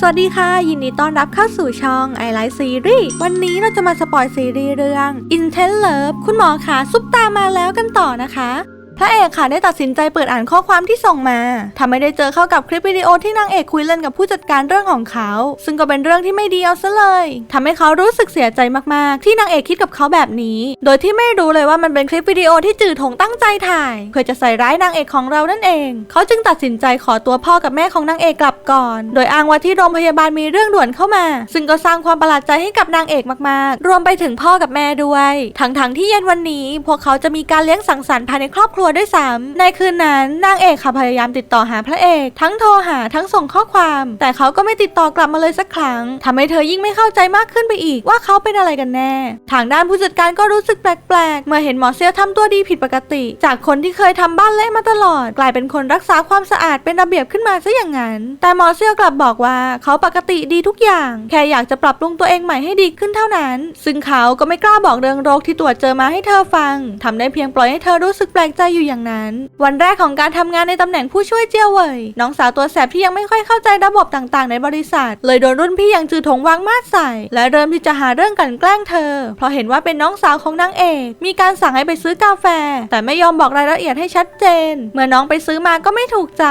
สวัสดีค่ะ ยินดีต้อนรับเข้าสู่ช่อง i l i ซีรีส์วันนี้เราจะมาสปอยซีรีส์เรื่อง Intent Love คุณหมอขาซุปตามาแล้วกันต่อนะคะ พระเอกค่ะได้ตัดสินใจเปิดอ่านข้อความที่ส่งมาทำให้ได้เจอเข้ากับคลิปวิดีโอที่นางเอกคุยเล่นกับผู้จัดการเรื่องของเขา ซึ่งก็เป็นเรื่องที่ไม่ดีเอาซะเลยทำให้เขารู้สึกเสียใจมากๆ ที่นางเอกคิดกับเขาแบบนี้ โดยที่ไม่รู้เลยว่ามันเป็นคลิปวิดีโอที่จือถงตั้งใจถ่าย เพื่อจะใส่ร้ายนางเอกของเรานั่นเอง เขาจึงตัดสินใจขอตัวพ่อกับแม่ของนางเอกกลับก่อน โดยอ้างว่าที่โรงพยาบาลมีเรื่องด่วนเข้ามา ซึ่งก็สร้างความประหลาดใจให้กับนางเอกมากๆ รวมไปถึงพ่อกับแม่ด้วย ทั้งๆที่เย็นวันนี้ พวกเขาจะมีการเลี้ยงสังสรรค์ภายในครอบครัวด้วยซ้ำในคืนนั้นนางเอกค่ะพยายามติดต่อหาพระเอก ทั้งโทรหาทั้งส่งข้อความ แต่เขาก็ไม่ติดต่อกลับมาเลยสักครั้งทำให้เธอยิ่งไม่เข้าใจมากขึ้นไปอีกว่าเขาเป็นอะไรกันแน่ ทางด้านผู้จัดการก็รู้สึกแปลกๆ เมื่อเห็นหมอเซียวทำตัวดีผิดปกติ จากคนที่เคยทำบ้านเละมาตลอด กลายเป็นคนรักษาความสะอาดเป็นระเบียบขึ้นมาซะอย่างนั้น แต่หมอเซียวกลับบอกว่าเขาปกติดีทุกอย่าง แค่อยากจะปรับปรุงตัวเองใหม่ให้ดีขึ้นเท่านั้น ซึ่งเขาก็ไม่กล้าบอกเรื่องโรคที่ตรวจเจอมาให้เธอฟังทำได้เพียงปล่อยให้เธอรู้สึกแปลกใจอยู่อย่างนั้น วันแรกของการทำงานในตำแหน่งผู้ช่วยเจียวเว่ยน้องสาวตัวแสบที่ยังไม่ค่อยเข้าใจระบบต่างๆ ในบริษัท เลยโดนรุ่นพี่อย่างจือถงวางมาดใส่ และเริ่มที่จะหาเรื่องกลันแกล้งเธอ เพราะเห็นว่าเป็นน้องสาวของนางเอกมีการสั่งให้ไปซื้อกาแฟ แต่ไม่ยอมบอกรายละเอียดให้ชัดเจน เมื่อน้องไปซื้อมาก็ไม่ถูกใจ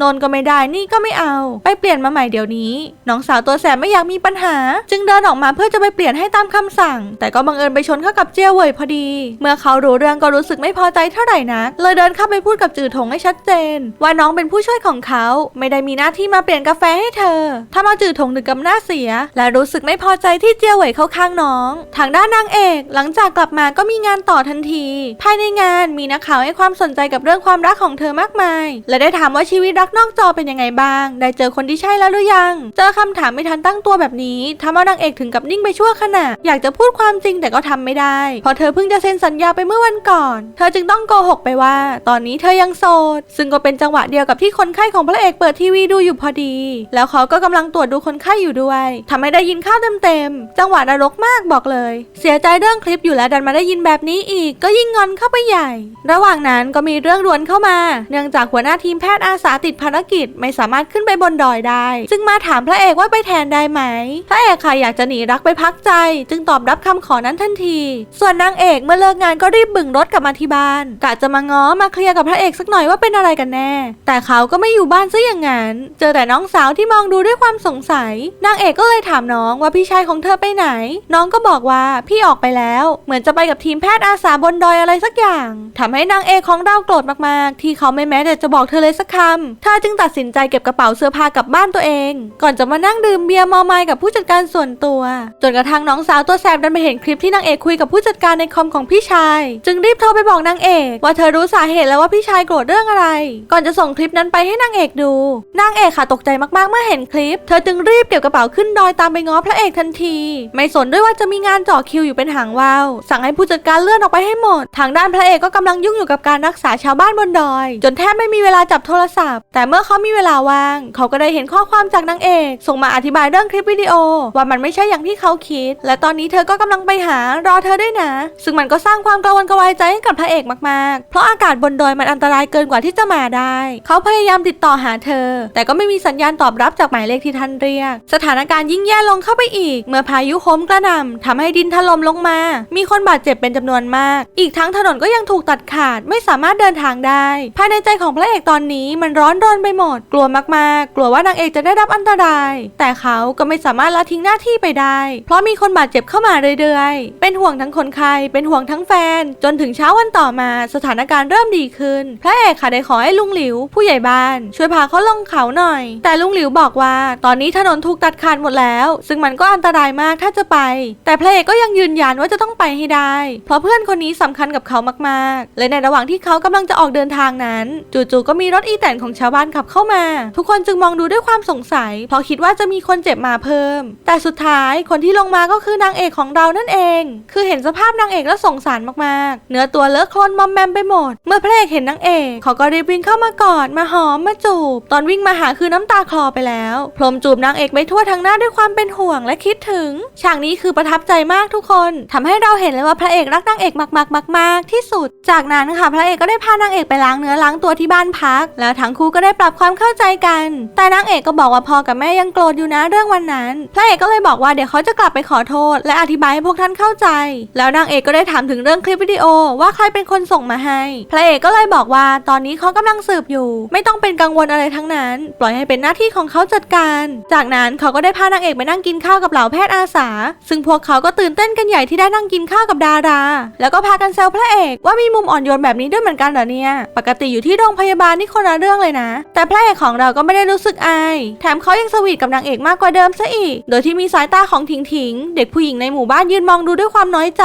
นนก็ไม่ได้นี่ก็ไม่เอา ไปเปลี่ยนมาใหม่เดี๋ยวนี้ น้องสาวตัวแสบไม่อยากมีปัญหา จึงเดินออกมาเพื่อจะไปเปลี่ยนให้ตามคำสั่ง แต่ก็บังเอิญไปชนเข้ากับเจียวเว่ยพอดี เมื่อเขารู้เรื่องก็รู้สึกไม่พอใจเท่าไหร่นักเลยเดินเข้าไปพูดกับจือถงให้ชัดเจน ว่าน้องเป็นผู้ช่วยของเขา ไม่ได้มีหน้าที่มาเปลี่ยนกาแฟให้เธอทำเอาจือถงถึงกับหน้าเสีย และรู้สึกไม่พอใจที่เจียวเว่ยเข้าข้างน้อง ทางด้านนางเอก หลังจากกลับมาก็มีงานต่อทันที ภายในงานมีนักข่าวให้ความสนใจกับเรื่องความรักของเธอมากมาย และได้ถามว่าชีวิตรักนอกจอเป็นยังไงบ้าง ได้เจอคนที่ใช่แล้วหรือยัง เจอคำถามไม่ทันตั้งตัวแบบนี้ทำเอานางเอกถึงกับนิ่งไปชั่วขณะ อยากจะพูดความจริงแต่ก็ทำไม่ได้ เพราะเธอเพิ่งจะเซ็นสัญญาไปเมื่อวันก่อน เธอจึงต้องโกหกไปว่า ตอนนี้เธอยังโสด ซึ่งก็เป็นจังหวะเดียวกับที่คนไข้ของพระเอกเปิดทีวีดูอยู่พอดี แล้วเขาก็กำลังตรวจดูคนไข้อยู่ด้วยทำให้ได้ยินข้าวเต็มๆ จังหวะนรกมากบอกเลย เสียใจเรื่องคลิปอยู่แล้วดันมาได้ยินแบบนี้อีก ก็ยิ่งงอนเข้าไปใหญ่ ระหว่างนั้นก็มีเรื่องด่วนเข้ามา เนื่องจากหัวหน้าทีมแพทย์อาสาติดภารกิจไม่สามารถขึ้นไปบนดอยได้จึงมาถามพระเอกว่าไปแทนได้ไหม พระเอกค่ะอยากจะหนีรักไปพักใจ จึงตอบรับคำขอนั้นทันที ส่วนนางเอกเมื่อเลิกงานก็รีบบึ่งรถกลับมาที่บ้านกะจะมาง้อมาเคลียร์กับพระเอกสักหน่อยว่าเป็นอะไรกันแน่ แต่เขาก็ไม่อยู่บ้านซะอย่างนั้น เจอแต่น้องสาวที่มองดูด้วยความสงสัย นางเอกก็เลยถามน้องว่าพี่ชายของเธอไปไหน น้องก็บอกว่าพี่ออกไปแล้ว เหมือนจะไปกับทีมแพทย์อาสาบนดอยอะไรสักอย่างทำให้นางเอกของเราโกรธมากๆ ที่เขาไม่แม้แต่จะบอกเธอเลยสักคำเธอจึงตัดสินใจเก็บกระเป๋าเสื้อผ้ากลับบ้านตัวเอง ก่อนจะมานั่งดื่มเบียร์เมอมายกับผู้จัดการส่วนตัว จนกระทั่งน้องสาวตัวแสบดันไปเห็นคลิปที่นางเอกคุยกับผู้จัดการในคอมของพี่ชาย จึงรีบโทรไปบอกนางเอกว่าเธอรู้สาเหตุแล้วว่าพี่ชายโกรธเรื่องอะไร ก่อนจะส่งคลิปนั้นไปให้นางเอกดู นางเอกค่ะตกใจมากๆเมื่อเห็นคลิป เธอจึงรีบเก็บกระเป๋าขึ้นดอยตามไปง้อพระเอกทันที ไม่สนด้วยว่าจะมีงานจ่อคิวอยู่เป็นหางว่าว สั่งให้ผู้จัดการเลื่อนออกไปให้หมด ทางด้านพระเอกก็กำลังยุ่งอยู่กับการรักษาชาวบ้านบนดอย จนแทบไม่มีเวลาจับโทรศัพท์ แต่เมื่อเขามีเวลาว่าง เขาก็ได้เห็นข้อความจากนางเอก ส่งมาอธิบายเรื่องคลิปวิดีโอ ว่ามันไม่ใช่อย่างที่เขาคิด และตอนนี้เธอก็กำลังไปหารอเธอด้วยนะ ซึ่งมันก็สร้างความกระวนกระวายใจให้กับพระเอกมากๆเพราะอากาศบนดอยมันอันตรายเกินกว่าที่จะมาได้ เขาพยายามติดต่อหาเธอ แต่ก็ไม่มีสัญญาณตอบรับจากหมายเลขที่ท่านเรียก สถานการณ์ยิ่งแย่ลงเข้าไปอีก เมื่อพายุโหมกระหน่ำทำให้ดินถล่มลงมา มีคนบาดเจ็บเป็นจำนวนมาก อีกทั้งถนนก็ยังถูกตัดขาดไม่สามารถเดินทางได้ ภายในใจของพระเอกตอนนี้มันร้อนรนไปหมด กลัวมากๆ กลัวว่านางเอกจะได้รับอันตราย แต่เขาก็ไม่สามารถละทิ้งหน้าที่ไปได้ เพราะมีคนบาดเจ็บเข้ามาเรื่อยๆ เป็นห่วงทั้งคนไข้เป็นห่วงทั้งแฟน จนถึงเช้าวันต่อมาสถานการณ์เริ่มดีขึ้น พระเอกค่ะได้ขอให้ลุงหลิว ผู้ใหญ่บ้าน ช่วยพาเขาลงเขาหน่อย แต่ลุงหลิวบอกว่า ตอนนี้ถนนถูกตัดขาดหมดแล้ว ซึ่งมันก็อันตรายมากถ้าจะไป แต่พระเอกก็ยังยืนยันว่าจะต้องไปให้ได้ เพราะเพื่อนคนนี้สำคัญกับเขามากๆ และในระหว่างที่เขากำลังจะออกเดินทางนั้น จู่ๆก็มีรถอีแตนของชาวบ้านขับเข้ามา ทุกคนจึงมองดูด้วยความสงสัย เพราะคิดว่าจะมีคนเจ็บมาเพิ่ม แต่สุดท้ายคนที่ลงมาก็คือนางเอกของเรานั่นเอง คือเห็นสภาพนางเอกแล้วสงสารมากๆ เนื้อตัวเลอะโคลนมอมแมมไปหมมด เมื่อพระเอกเห็นนางเอกเขาก็รีบวิ่งเข้ามากอดมาหอมมาจูบ ตอนวิ่งมาหาคือน้ำตาคลอไปแล้ว พรมจูบนางเอกไปทั่วทั้งหน้าด้วยความเป็นห่วงและคิดถึง ฉากนี้คือประทับใจมากทุกคนทำให้เราเห็นเลยว่าพระเอกรักนางเอกมากๆมากๆที่สุด จากนั้นค่ะพระเอกก็ได้พานางเอกไปล้างเนื้อล้างตัวที่บ้านพัก แล้วทั้งคู่ก็ได้ปรับความเข้าใจกัน แต่นางเอกก็บอกว่าพ่อกับแม่ยังโกรธอยู่นะเรื่องวันนั้น พระเอกก็เลยบอกว่าเดี๋ยวเขาจะกลับไปขอโทษ และอธิบายให้พวกท่านเข้าใจ แล้วนางเอกก็ได้ถามถึงเรื่องคลิปวิดีโอว่าใครเป็นคนส่งมาให้พระเอกก็เลยบอกว่าตอนนี้เขากำลังสืบอยู่ ไม่ต้องเป็นกังวลอะไรทั้งนั้น ปล่อยให้เป็นหน้าที่ของเขาจัดการ จากนั้นเขาก็ได้พานางเอกไปนั่งกินข้าวกับเหล่าแพทย์อาสา ซึ่งพวกเขาก็ตื่นเต้นกันใหญ่ที่ได้นั่งกินข้าวกับดารา แล้วก็พากันแซวพระเอกว่ามีมุมอ่อนโยนแบบนี้ด้วยเหมือนกันเหรอเนี่ย ปกติอยู่ที่โรงพยาบาลนี่คนละเรื่องเลยนะ แต่พระเอกของเราก็ไม่ได้รู้สึกอาย แถมเขายังสวีทกับนางเอกมากกว่าเดิมซะอีก โดยที่มีสายตาของถิงถิงเด็กผู้หญิงในหมู่บ้านยืนมองดูด้วยความน้อยใจ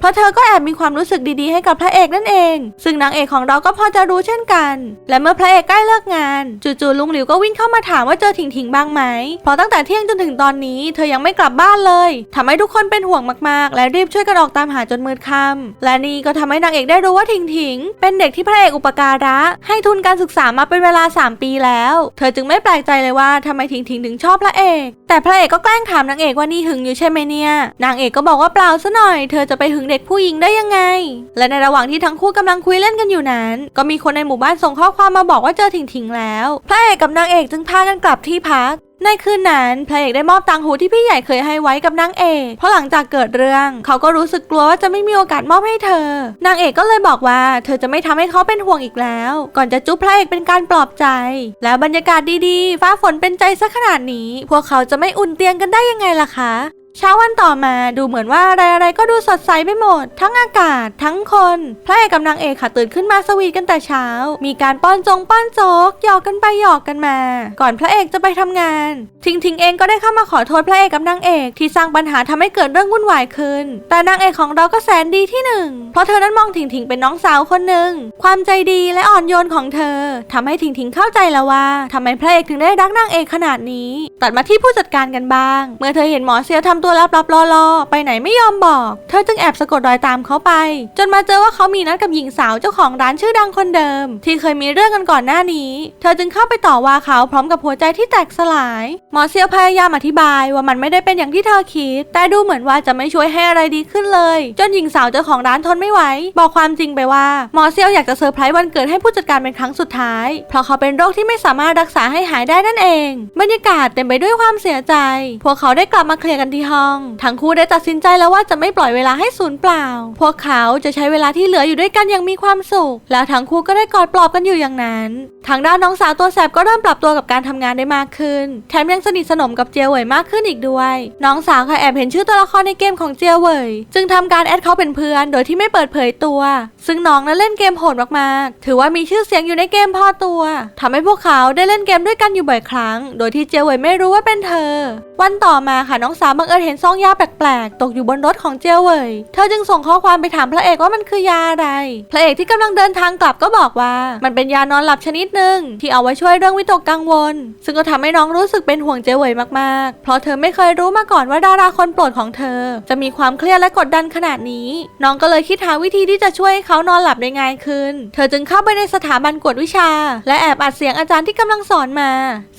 เพราะเธอก็แอบมีความรู้สึกดีๆให้กับพระเอกนั่นเองซึ่งนางเอกของเราก็พอจะรู้เช่นกัน และเมื่อพระเอกใกล้เลิกงาน จู่ๆลุงหลิวก็วิ่งเข้ามาถามว่าเจอถิงถิงบ้างไหมเพราะตั้งแต่เที่ยงจนถึงตอนนี้ เธอยังไม่กลับบ้านเลยทำให้ทุกคนเป็นห่วงมากๆ และรีบช่วยกันออกตามหาจนมืดค่ำและนี่ก็ทำให้นางเอกได้รู้ว่าถิงถิง เป็นเด็กที่พระเอกอุปการะ ให้ทุนการศึกษามาเป็นเวลา 3 ปีแล้ว เธอจึงไม่แปลกใจเลยว่าทำไมถิงถิงถึงชอบพระเอก แต่พระเอกก็แกล้งถามนางเอกว่านี่หึงอยู่ใช่ไหมเนี่ย นางเอกก็บอกว่าเปล่าซะหน่อย เธอจะไปหึงเด็กผู้หญิงได้ยังไง และในระหว่างที่ทั้งคู่กำลังคุยเล่นกันอยู่นั้น ก็มีคนในหมู่บ้านส่งข้อความมาบอกว่าเจอถิงถิงแล้ว พระเอกกับนางเอกจึงพากันกลับที่พักในคืนนั้นพระเอกได้มอบตังหูที่พี่ใหญ่เคยให้ไว้กับนางเอก เพราะหลังจากเกิดเรื่อง เขาก็รู้สึกกลัวว่าจะไม่มีโอกาสมอบให้เธอ นางเอกก็เลยบอกว่า เธอจะไม่ทำให้เขาเป็นห่วงอีกแล้ว ก่อนจะจุ๊บพระเอกเป็นการปลอบใจ แล้วบรรยากาศดีๆ ฟ้าฝนเป็นใจซะขนาดนี้ พวกเขาจะไม่อุ่นเตียงกันได้ยังไงล่ะคะ เช้าวันต่อมาดูเหมือนว่าอะไรๆก็ดูสดใสไปหมด ทั้งอากาศทั้งคน พระเอกกับนางเอกค่ะตื่นขึ้นมาสวีทกันแต่เช้า มีการป้อนจงป้อนโจ๊กหยอกกันไปหยอกกันมา ก่อนพระเอกจะไปทำงาน ทิงทิงเองก็ได้เข้ามาขอโทษพระเอกกับนางเอกที่สร้างปัญหาทำให้เกิดเรื่องวุ่นวายขึ้น แต่นางเอกของเราก็แสนดีที่หนึ่งเพราะเธอนั้นมองทิงทิงเป็นน้องสาวคนหนึ่งความใจดีและอ่อนโยนของเธอทำให้ทิงทิงเข้าใจแล้วว่าทำไมพระเอกถึงได้รักนางเอกขนาดนี้ ตัดมาที่ผู้จัดการกันบ้าง เมื่อเธอเห็นหมอเซียวทำตัวลับๆล่อๆไปไหนไม่ยอมบอก เธอจึงแอบสะกดรอยตามเขาไป จนมาเจอว่าเขามีนัดกับหญิงสาวเจ้าของร้านชื่อดังคนเดิม ที่เคยมีเรื่องกันก่อนหน้านี้ เธอจึงเข้าไปต่อว่าเขาพร้อมกับหัวใจที่แตกสลาย หมอเซียวพยายามอธิบายว่ามันไม่ได้เป็นอย่างที่เธอคิด แต่ดูเหมือนว่าจะไม่ช่วยให้อะไรดีขึ้นเลย จนหญิงสาวเจ้าของร้านทนไม่ไหว บอกความจริงไปว่าหมอเซียวอยากจะเซอร์ไพรส์วันเกิดให้ผู้จัดการเป็นครั้งสุดท้าย เพราะเขาเป็นโรคที่ไม่สามารถรักษาให้หายได้นั่นเอง บรรยากาศเต็มไปด้วยความเสียใจ พวกเขาได้กลับมาเคลียร์กันที่ห้องทั้งคู่ได้ตัดสินใจแล้วว่าจะไม่ปล่อยเวลาให้สูญเปล่า พวกเขาจะใช้เวลาที่เหลืออยู่ด้วยกันอย่างมีความสุข แล้วทั้งคู่ก็ได้กอดปลอบกันอยู่อย่างนั้น ทางด้านน้องสาวตัวแสบก็เริ่มปรับตัวกับการทำงานได้มากขึ้น แถมยังสนิทสนมกับเจียวเหวยมากขึ้นอีกด้วย น้องสาวค่ะแอบเห็นชื่อตัวละครในเกมของเจียวเหวยจึงทำการแอดเขาเป็นเพื่อน โดยที่ไม่เปิดเผยตัว ซึ่งน้องนั้นเล่นเกมโหดมากๆ ถือว่ามีชื่อเสียงอยู่ในเกมพอตัวทำให้พวกเขาได้เล่นเกมด้วยกันอยู่บ่อยครั้ง โดยที่เจียวเหวยไม่รู้ว่าเป็นเธอ วันต่อมาค่ะน้องสาวบังเอิญเห็นซองยาแปลกๆ ตกอยู่บนรถของเจียวเหวยเธอจึงส่งข้อความไปถามพระเอกว่ามันคือยาอะไร พระเอกที่กำลังเดินทางกลับก็บอกว่า มันเป็นยานอนหลับชนิดหนึ่งที่เอาไว้ช่วยเรื่องวิตกกังวล ซึ่งก็ทำให้น้องรู้สึกเป็นห่วงเจียวเหวยมากๆ เพราะเธอไม่เคยรู้มาก่อนว่าดาราคนโปรดของเธอ จะมีความเครียดและกดดันขนาดนี้ น้องก็เลยคิดหาวิธีที่จะช่วยให้เขานอนหลับได้ง่ายขึ้น เธอจึงเข้าไปในสถาบันกวดวิชา และแอบอัดเสียงอาจารย์ที่กำลังสอนมา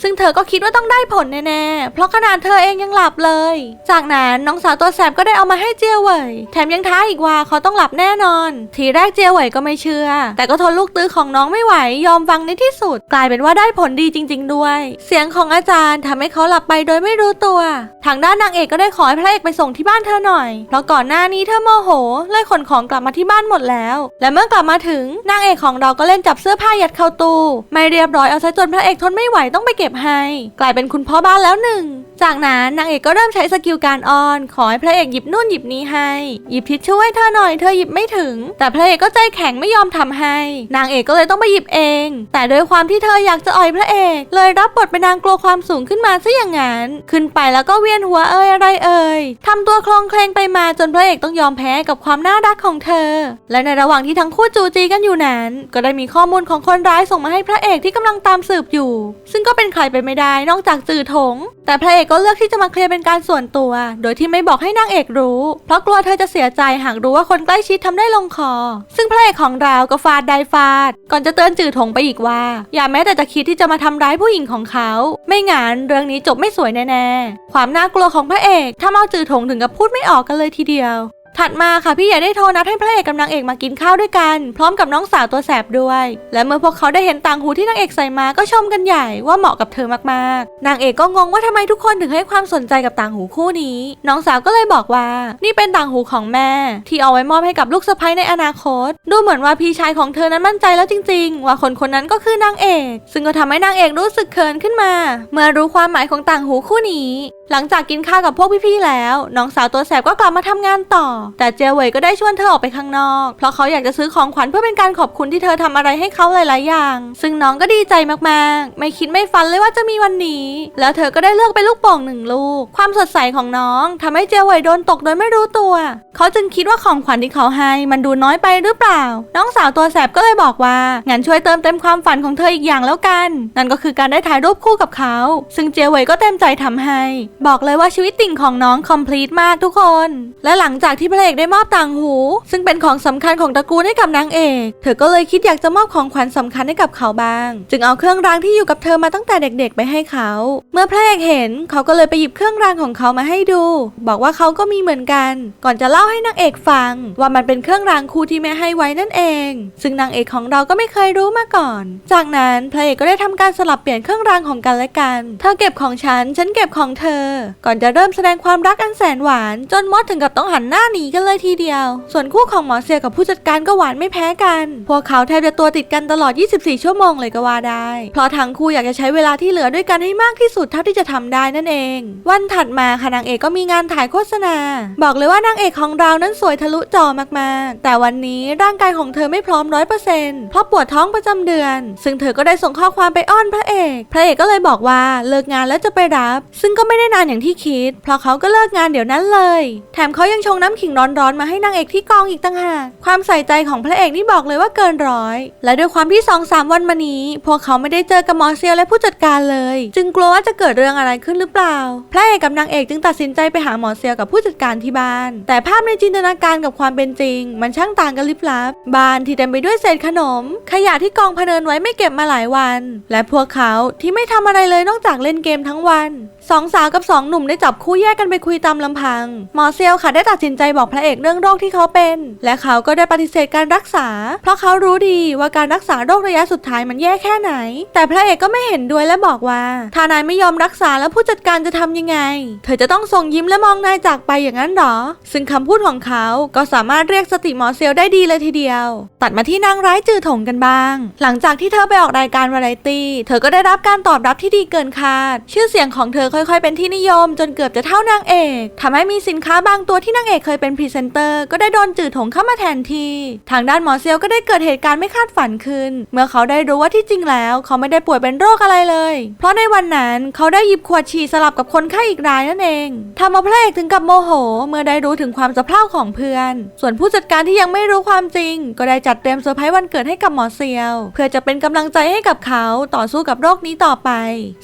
ซึ่งเธอก็คิดว่าต้องได้ผลแน่ๆ เพราะขนาดเธอเองยังหลับเลย จากากนั้นน้องสาวตัวแสบก็ได้เอามาให้เจียวเหวยแถมยังท้าอีกว่าเขาต้องหลับแน่นอน ทีแรกเจียวเหวยก็ไม่เชื่อ แต่ก็ทนลูกตื้อของน้องไม่ไหวยอมฟังในที่สุด กลายเป็นว่าได้ผลดีจริง ๆ ด้วย เสียงของอาจารย์ทำให้เขาหลับไปโดยไม่รู้ตัว ทางด้านนางเอกก็ได้ขอให้พระเอกไปส่งที่บ้านเธอหน่อย เพราะก่อนหน้านี้เธอโมโหเลยขนของกลับมาที่บ้านหมดแล้ว และเมื่อกลับมาถึงนางเอกของเราก็เล่นจับเสื้อผ้ายัดเข้าตู้ไม่เรียบร้อยเอาซะจนพระเอกทนไม่ไหวต้องไปเก็บให้ กลายเป็นคุณพ่อบ้านแล้วหนึ่ง จากนั้นนางเอกก็เริ่มใช้สกิลการอ้อน ขอให้พระเอกหยิบนู่นหยิบนี้ให้ หยิบทิชชู่ให้เธอหน่อยเธอหยิบไม่ถึง แต่พระเอกก็ใจแข็งไม่ยอมทำให้ นางเอกก็เลยต้องไปหยิบเอง แต่ด้วยความที่เธออยากจะอ่อยพระเอก เลยรับบทเป็นนางกลัวความสูงขึ้นมาซะอย่างนั้น ขึ้นไปแล้วก็เวียนหัวเอ่ยอะไรเอ่ยทำตัวคลองเคลงไปมาจนพระเอกต้องยอมแพ้กับความน่ารักของเธอ และในระหว่างที่ทั้งคู่จูจีกันอยู่นั้น ก็ได้มีข้อมูลของคนร้ายส่งมาให้พระเอกที่กำลังตามสืบอยู่ ซึ่งก็เป็นใครไปไม่ได้นอกจากจือถง แต่พระเอกอกก็เลือกที่จะมาเคลียร์เป็นการส่วนตัวโดยที่ไม่บอกให้นางเอกรู้ เพราะกลัวเธอจะเสียใจหากรู้ว่าคนใกล้ชิดทำได้ลงคอ ซึ่งพระเอกของเราก็ฟาดได้ฟาด ก่อนจะเตือนจื่อถงไปอีกว่า อย่าแม้แต่จะคิดที่จะมาทำร้ายผู้หญิงของเขา ไม่งั้นเรื่องนี้จบไม่สวยแน่ๆ ความน่ากลัวของพระเอกถ้าเอาจื่อถงถึงกับพูดไม่ออกกันเลยทีเดียว ถัดมาค่ะพี่ใหญ่ได้โทรนัดให้พระเอกกับนางเอกมากินข้าวด้วยกัน พร้อมกับน้องสาวตัวแสบด้วย และเมื่อพวกเขาได้เห็นต่างหูที่นางเอกใส่มาก็ชมกันใหญ่ว่าเหมาะกับเธอมากๆ นางเอกก็งงว่าทำไมทุกคนถึงให้ความสนใจกับต่างหูคู่นี้ น้องสาวก็เลยบอกว่า นี่เป็นต่างหูของแม่ ที่เอาไว้มอบให้กับลูกสะใภ้ในอนาคต ดูเหมือนว่าพี่ชายของเธอนั้นมั่นใจแล้วจริง ๆ ว่าคนคนนั้นก็คือนางเอก ซึ่งก็ทำให้นางเอกรู้สึกเขินขึ้นมา เมื่อรู้ความหมายของต่างหูคู่นี้ หลังจากกินข้าวกับพวกพี่ๆแล้ว น้องสาวตัวแสบก็กลับมาทำงานต่อแต่เจเวยก็ได้ชวนเธอออกไปข้างนอก เพราะเขาอยากจะซื้อของขวัญเพื่อเป็นการขอบคุณที่เธอทำอะไรให้เขาหลาย ๆ อย่าง ซึ่งน้องก็ดีใจมาก ๆ ไม่คิดไม่ฝันเลยว่าจะมีวันนี้ แล้วเธอก็ได้เลือกเป็นลูกโป่งหนึ่งลูก ความสดใสของน้องทำให้เจเวยโดนตกโดยไม่รู้ตัว เขาจึงคิดว่าของขวัญที่เขาให้มันดูน้อยไปหรือเปล่า น้องสาวตัวแสบก็เลยบอกว่างั้นช่วยเติมเต็มความฝันของเธออีกอย่างแล้วกัน นั่นก็คือการได้ถ่ายรูปคู่กับเขา ซึ่งเจเวยก็เต็มใจทำให้ บอกเลยว่าชีวิตติ่งของน้องคอมพลีทมากทุกคน และหลังจากที่ระเอกได้มอบต่างหู ซึ่งเป็นของสำคัญของตระกูลให้กับนางเอก เธอก็เลยคิดอยากจะมอบของขวัญสำคัญให้กับเขาบ้าง จึงเอาเครื่องรางที่อยู่กับเธอมาตั้งแต่เด็กๆ ไปให้เขา เมื่อพระเอกเห็นเขาก็เลยไปหยิบเครื่องรางของเขามาให้ดู บอกว่าเขาก็มีเหมือนกัน ก่อนจะเล่าให้นางเอกฟัง ว่ามันเป็นเครื่องรางคู่ที่แม่ให้ไว้นั่นเอง ซึ่งนางเอกของเราก็ไม่เคยรู้มาก่อน จากนั้นพระเอกก็ได้ทำการสลับเปลี่ยนเครื่องรางของกันและกัน เธอเก็บของฉัน ฉันเก็บของเธอ ก่อนจะเริ่มแสดงความรักอันแสนหวาน จนมอสถึงกับต้องหันหน้าหนีกันเลยทีเดียว ส่วนคู่ของหมอเซียกับผู้จัดการก็หวานไม่แพ้กัน พวกเขาแทบจะตัวติดกันตลอด 24 ชั่วโมงเลยก็ว่าได้ เพราะทั้งคู่อยากจะใช้เวลาที่เหลือด้วยกันให้มากที่สุดเท่าที่จะทำได้นั่นเอง วันถัดมาค่ะนางเอกก็มีงานถ่ายโฆษณา บอกเลยว่านางเอกของเรานั้นสวยทะลุจอมากๆ แต่วันนี้ร่างกายของเธอไม่พร้อมร้อยเปอร์เซ็นต์เพราะปวดท้องประจำเดือน ซึ่งเธอก็ได้ส่งข้อความไปอ้อนพระเอก พระเอกก็เลยบอกว่าเลิกงานแล้วจะไปรับ ซึ่งก็ไม่ได้นานอย่างที่คิด เพราะเขาก็เลิกงานเดี๋ยวนั้นเลย แถมเขายังชงน้ำขิงร้อนๆมาให้นางเอกที่กองอีกต่างหาก ความใส่ใจของพระเอกนี่บอกเลยว่าเกินร้อย และด้วยความที่สองสามวันมานี้ พวกเขาไม่ได้เจอกับหมอเซียและผู้จัดการเลย จึงกลัวว่าจะเกิดเรื่องอะไรขึ้นหรือเปล่า พระเอกกับนางเอกจึงตัดสินใจไปหาหมอเซียกับผู้จัดการที่บ้าน แต่ภาพในจินตนาการกับความเป็นจริง มันช่างต่างกันลิบลับ บ้านที่เต็มไปด้วยเศษขนม ขยะที่กองพเนินไว้ไม่เก็บมาหลายวัน และพวกเขาที่ไม่ทำอะไรเลยนอกจากเล่นเกมทั้งวันสองสาวกับสองหนุ่มได้จับคู่แยกกันไปคุยตามลำพัง หมอเซลค่ะได้ตัดสินใจบอกพระเอกเรื่องโรคที่เขาเป็น และเขาก็ได้ปฏิเสธการรักษา เพราะเขารู้ดีว่าการรักษาโรคระยะสุดท้ายมันแย่แค่ไหน แต่พระเอกก็ไม่เห็นด้วยและบอกว่า ถ้านายไม่ยอมรักษาแล้วผู้จัดการจะทำยังไง เธอจะต้องส่งยิ้มและมองนายจากไปอย่างนั้นหรอ ซึ่งคำพูดของเขาก็สามารถเรียกสติหมอเซลได้ดีเลยทีเดียว ตัดมาที่นางร้ายจือถงกันบ้าง หลังจากที่เธอไปออกรายการวาไรตี้เธอก็ได้รับการตอบรับที่ดีเกินคาด ชื่อเสียงของเธอค่อยๆ เป็นที่นิยม จนเกือบจะเท่านางเอกทำให้มีสินค้าบางตัวที่นางเอกเคยเป็นพรีเซนเตอร์ก็ได้โดนจืดถงเข้ามาแทนที่ ทางด้านหมอเซลก็ได้เกิดเหตุการณ์ไม่คาดฝันขึ้น เมื่อเขาได้รู้ว่าที่จริงแล้ว เขาไม่ได้ป่วยเป็นโรคอะไรเลย เพราะในวันนั้นเขาได้หยิบขวดฉี่สลับกับคนไข้อีกรายนั่นเองทำเอาพระเอกถึงกับโมโห เมื่อได้รู้ถึงความสะเพร่าของเพื่อน ส่วนผู้จัดการที่ยังไม่รู้ความจริง ก็ได้จัดเตรียมเซอร์ไพรส์วันเกิดให้กับหมอเซียว เพื่อจะเป็นกำลังใจให้กับเขาต่อสู้กับโรคนี้ต่อไป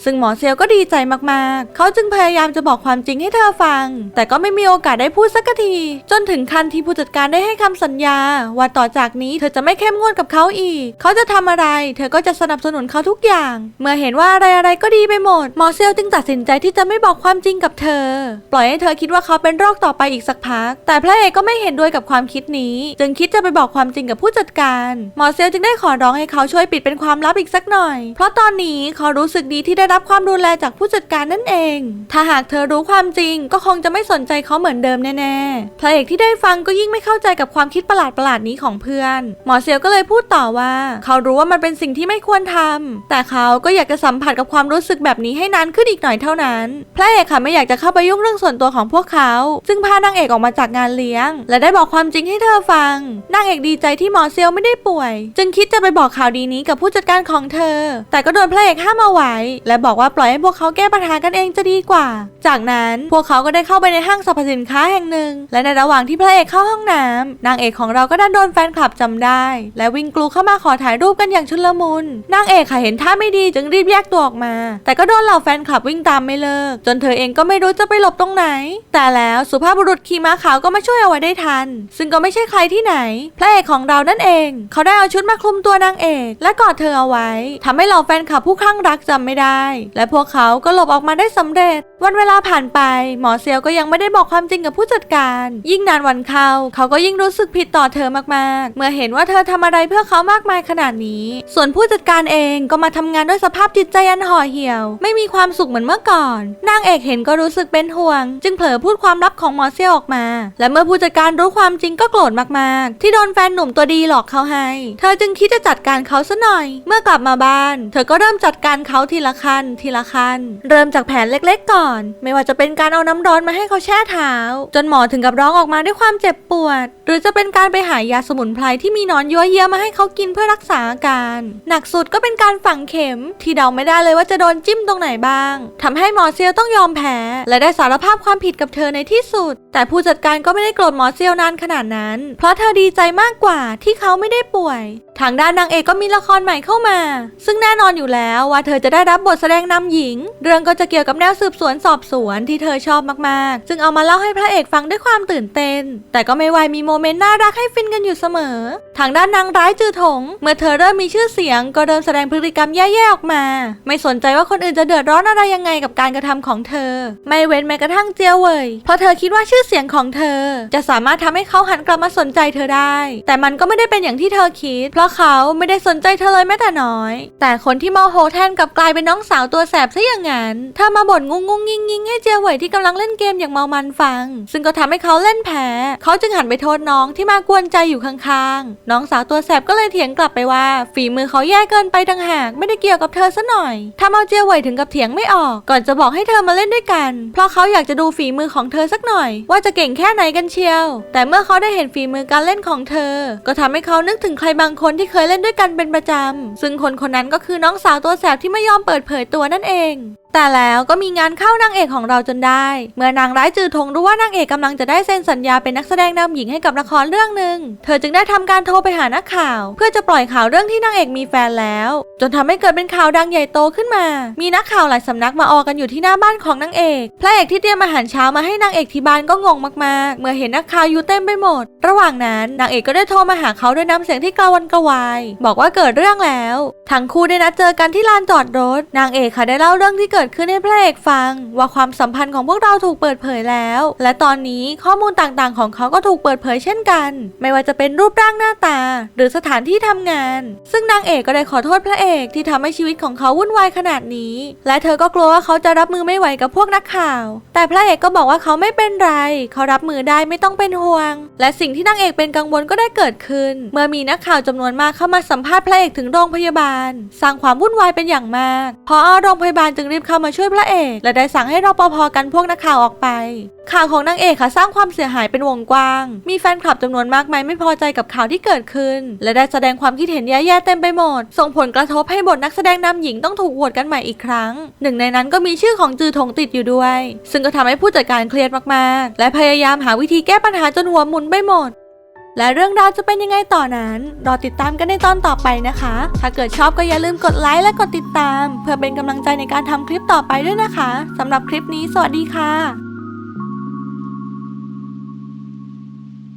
ซึ่งหมอเซียวก็ดีใจมากๆ เขาจึงพยายามจะบอกความจริงให้เธอฟัง แต่ก็ไม่มีโอกาสได้พูดสักทีจนถึงขั้นที่ผู้จัดการได้ให้คำสัญญา ว่าต่อจากนี้เธอจะไม่เข้มงวดกับเขาอีก เขาจะทำอะไร เธอก็จะสนับสนุนเขาทุกอย่าง เมื่อเห็นว่าอะไรอะไรก็ดีไปหมดหมอเซลจึงตัดสินใจที่จะไม่บอกความจริงกับเธอ ปล่อยให้เธอคิดว่าเขาเป็นโรคต่อไปอีกสักพัก แต่พระเอกก็ไม่เห็นด้วยกับความคิดนี้ จึงคิดจะไปบอกความจริงกับผู้จัดการหมอเซลจึงได้ขอร้องให้เขาช่วยปิดเป็นความลับอีกสักหน่อย เพราะตอนนี้เขารู้สึกดีที่ได้รับความดูแลจากผู้จัดการนั่นเอง ถ้าหากเธอรู้ความจริงก็คงจะไม่สนใจเขาเหมือนเดิมแน่ๆพระเอกที่ได้ฟังก็ยิ่งไม่เข้าใจกับความคิดประหลาดๆนี้ของเพื่อน หมอเซียวก็เลยพูดต่อว่า เขารู้ว่ามันเป็นสิ่งที่ไม่ควรทำแต่เขาก็อยากจะสัมผัสกับความรู้สึกแบบนี้ให้นานขึ้นอีกหน่อยเท่านั้น พระเอกค่ะไม่อยากจะเข้าไปยุ่งเรื่องส่วนตัวของพวกเขา ซึ่งพานางเอกออกมาจากงานเลี้ยง และได้บอกความจริงให้เธอฟัง นางเอกดีใจที่หมอเซียวไม่ได้ป่วย จึงคิดจะไปบอกข่าวดีนี้กับผู้จัดการของเธอ แต่ก็โดนพระเอกห้ามเอาไว้ และบอกว่าปล่อยให้พวกเขาแก้ปัญหากันเองจะดีกว่า จากนั้นพวกเขาก็ได้เข้าไปในห้างสรรพสินค้าแห่งหนึ่งและระหว่างที่พระเอกเข้าห้องน้ำนางเอกของเราก็ดันโดนแฟนคลับจำได้ และวิ่งกลูเข้ามาขอถ่ายรูปกันอย่างชุลมุนนางเอกค่ะเห็นท่าไม่ดีจึงรีบแยกตัวออกมา แต่ก็โดนเหล่าแฟนคลับวิ่งตามไม่เลิก จนเธอเองก็ไม่รู้จะไปหลบตรงไหน แต่แล้วสุภาพบุรุษขี่ม้าขาวก็มาช่วยเอาไว้ได้ทัน ซึ่งก็ไม่ใช่ใครที่ไหน พระเอกของเรานั่นเอง เขาได้เอาชุดมาคลุมตัวนางเอก และกอดเธอเอาไว้ทำให้เหล่าแฟนคลับผู้คลั่งรักจำไม่ได้ และพวกเขาก็หลบออกมาได้สำเร็จ วันเวลาผ่านไป หมอเซียวก็ยังไม่ได้บอกความจริงกับผู้จัดการ ยิ่งนานวันเข้า เขาก็ยิ่งรู้สึกผิดต่อเธอมากๆ เมื่อเห็นว่าเธอทำอะไรเพื่อเขามากมายขนาดนี้ ส่วนผู้จัดการเองก็มาทำงานด้วยสภาพจิตใจอันห่อเหี่ยว ไม่มีความสุขเหมือนเมื่อก่อน นางเอกเห็นก็รู้สึกเป็นห่วง จึงเผลอพูดความลับของหมอเซียวออกมา และเมื่อผู้จัดการรู้ความจริงก็โกรธมากๆ ที่โดนแฟนหนุ่มตัวดีหลอกเขาให้ เธอจึงคิดจะจัดการเขาซะหน่อย เมื่อกลับมาบ้าน เธอก็เริ่มจัดการเขาทีละขั้นทีละขั้นเริ่มจากแผนเล็ก ๆ ก่อนไม่ว่าจะเป็นการเอาน้ำร้อนมาให้เขาแช่เท้า จนหมอถึงกับร้องออกมาด้วยความเจ็บปวด หรือจะเป็นการไปหายาสมุนไพรที่มีนอนยั่วเยี่ยมาให้เขากินเพื่อรักษาอาการ หนักสุดก็เป็นการฝังเข็ม ที่เดาไม่ได้เลยว่าจะโดนจิ้มตรงไหนบ้างทำให้หมอเซียวต้องยอมแพ้ และได้สารภาพความผิดกับเธอในที่สุด แต่ผู้จัดการก็ไม่ได้โกรธหมอเซียวนานขนาดนั้น เพราะเธอดีใจมากกว่าที่เขาไม่ได้ป่วย ทางด้านนางเอกก็มีละครใหม่เข้ามา ซึ่งแน่นอนอยู่แล้วว่าเธอจะได้รับบทแสดงนำหญิง เรื่องก็จะเกี่ยวกับแนวสืบสวนสอบสวนที่เธอชอบมากๆ จึงเอามาเล่าให้พระเอกฟังด้วยความตื่นเต้น แต่ก็ไม่วายมีโมเมนต์น่ารักให้ฟินกันอยู่เสมอ ทางด้านนางร้ายจือถง เมื่อเธอเริ่มมีชื่อเสียง ก็เริ่มแสดงพฤติกรรมแย่ๆออกมา ไม่สนใจว่าคนอื่นจะเดือดร้อนอะไรยังไงกับการกระทำของเธอ ไม่เว้นแม้กระทั่งเจียวเว่ยเพราะเธอคิดว่าชื่อเสียงของเธอ จะสามารถทำให้เขาหันกลับมาสนใจเธอได้ แต่มันก็ไม่ได้เป็นอย่างที่เธอคิด เพราะเขาไม่ได้สนใจเธอเลยแม้แต่น้อย แต่คนที่โมโหแทนกับกลายเป็นน้องสาวตัวแสบซะอย่างนั้นเธอมาบ่นงุงงุงยิงยิงให้เจียวเว่ยที่กำลังเล่นเกมอย่างเมามันฟัง ซึ่งก็ทำให้เขาเล่นแพ้เขาจึงหันไปโทษน้องที่มากวนใจอยู่ข้างๆ น้องสาวตัวแสบก็เลยเถียงกลับไปว่า ฝีมือเขาแย่เกินไปต่างหากไม่ได้เกี่ยวกับเธอซะหน่อยทำเอาเจียวเว่ยถึงกับเถียงไม่ออก ก่อนจะบอกให้เธอมาเล่นด้วยกัน เพราะเขาอยากจะดูฝีมือของเธอสักหน่อย ว่าจะเก่งแค่ไหนกันเชียว แต่เมื่อเขาได้เห็นฝีมือการเล่นของเธอ ก็ทำให้เขานึกถึงใครบางคนที่เคยเล่นด้วยกันเป็นประจำซึ่งคนคนนั้นก็คือน้องสาวตัวแสบที่ไม่ยอมเปิดเผยตัวนั่นเอง แต่แล้วก็มีงานเข้านางเอกของเราจนได้ เมื่อนางร้ายจือทงรู้ว่านางเอกกำลังจะได้เซ็นสัญญาเป็นนักแสดงนำหญิงให้กับละครเรื่องหนึ่ง เธอจึงได้ทำการโทรไปหานักข่าว เพื่อจะปล่อยข่าวเรื่องที่นางเอกมีแฟนแล้ว จนทำให้เกิดเป็นข่าวดังใหญ่โตขึ้นมา มีนักข่าวหลายสำนักมาออกันอยู่ที่หน้าบ้านของนางเอกพระเอกที่เตรียมอาหารเช้ามาให้นางเอกที่บ้านก็งงมากๆ เมื่อเห็นนักข่าวอยู่เต็มไปหมด ระหว่างนั้นนางเอกก็ได้โทรมาหาเขาด้วยน้ำเสียงที่กระวนกระวาย บอกว่าเกิดเรื่องแล้วทั้งคู่ได้นัดเจอกันที่ลานจอดรถ นางเอกค่ะได้เล่าเรื่องที่เกิดิดขึ้นให้พระเอกฟัง ว่าความสัมพันธ์ของพวกเราถูกเปิดเผยแล้ว และตอนนี้ข้อมูลต่างๆ ของเขาก็ถูกเปิดเผยเช่นกัน ไม่ว่าจะเป็นรูปร่างหน้าตา หรือสถานที่ทำงาน ซึ่งนางเอกก็ได้ขอโทษพระเอกที่ทำให้ชีวิตของเขาวุ่นวายขนาดนี้ และเธอก็กลัวว่าเขาจะรับมือไม่ไหวกับพวกนักข่าว แต่พระเอกก็บอกว่าเขาไม่เป็นไร เขารับมือได้ไม่ต้องเป็นห่วง และสิ่งที่นางเอกเป็นกังวลก็ได้เกิดขึ้น เมื่อมีนักข่าวจำนวนมากเข้ามาสัมภาษณ์พระเอกถึงโรงพยาบาล สร้างความวุ่นวายเป็นอย่างมากพอโรงพยาบาลจึงรีบเข้ามาช่วยพระเอก และได้สั่งให้รปภกันพวกนักข่าวออกไป ข่าวของนางเอกค่ะสร้างความเสียหายเป็นวงกว้าง มีแฟนคลับจำนวนมากมายไม่พอใจกับข่าวที่เกิดขึ้น และได้แสดงความคิดเห็นแย่ๆเต็มไปหมด ส่งผลกระทบให้บทนักแสดงนำหญิงต้องถูกโหวตกันใหม่อีกครั้ง หนึ่งในนั้นก็มีชื่อของจือถงติดอยู่ด้วย ซึ่งก็ทำให้ผู้จัดการเครียดมากๆ และพยายามหาวิธีแก้ปัญหาจนหัวหมุนไปหมด และเรื่องราวจะเป็นยังไงต่อนั้น รอติดตามกันในตอนต่อไปนะคะ ถ้าเกิดชอบก็อย่าลืมกดไลค์และกดติดตาม เพื่อเป็นกำลังใจในการทำคลิปต่อไปด้วยนะคะสำหรับคลิปนี้สวัสดีค่ะ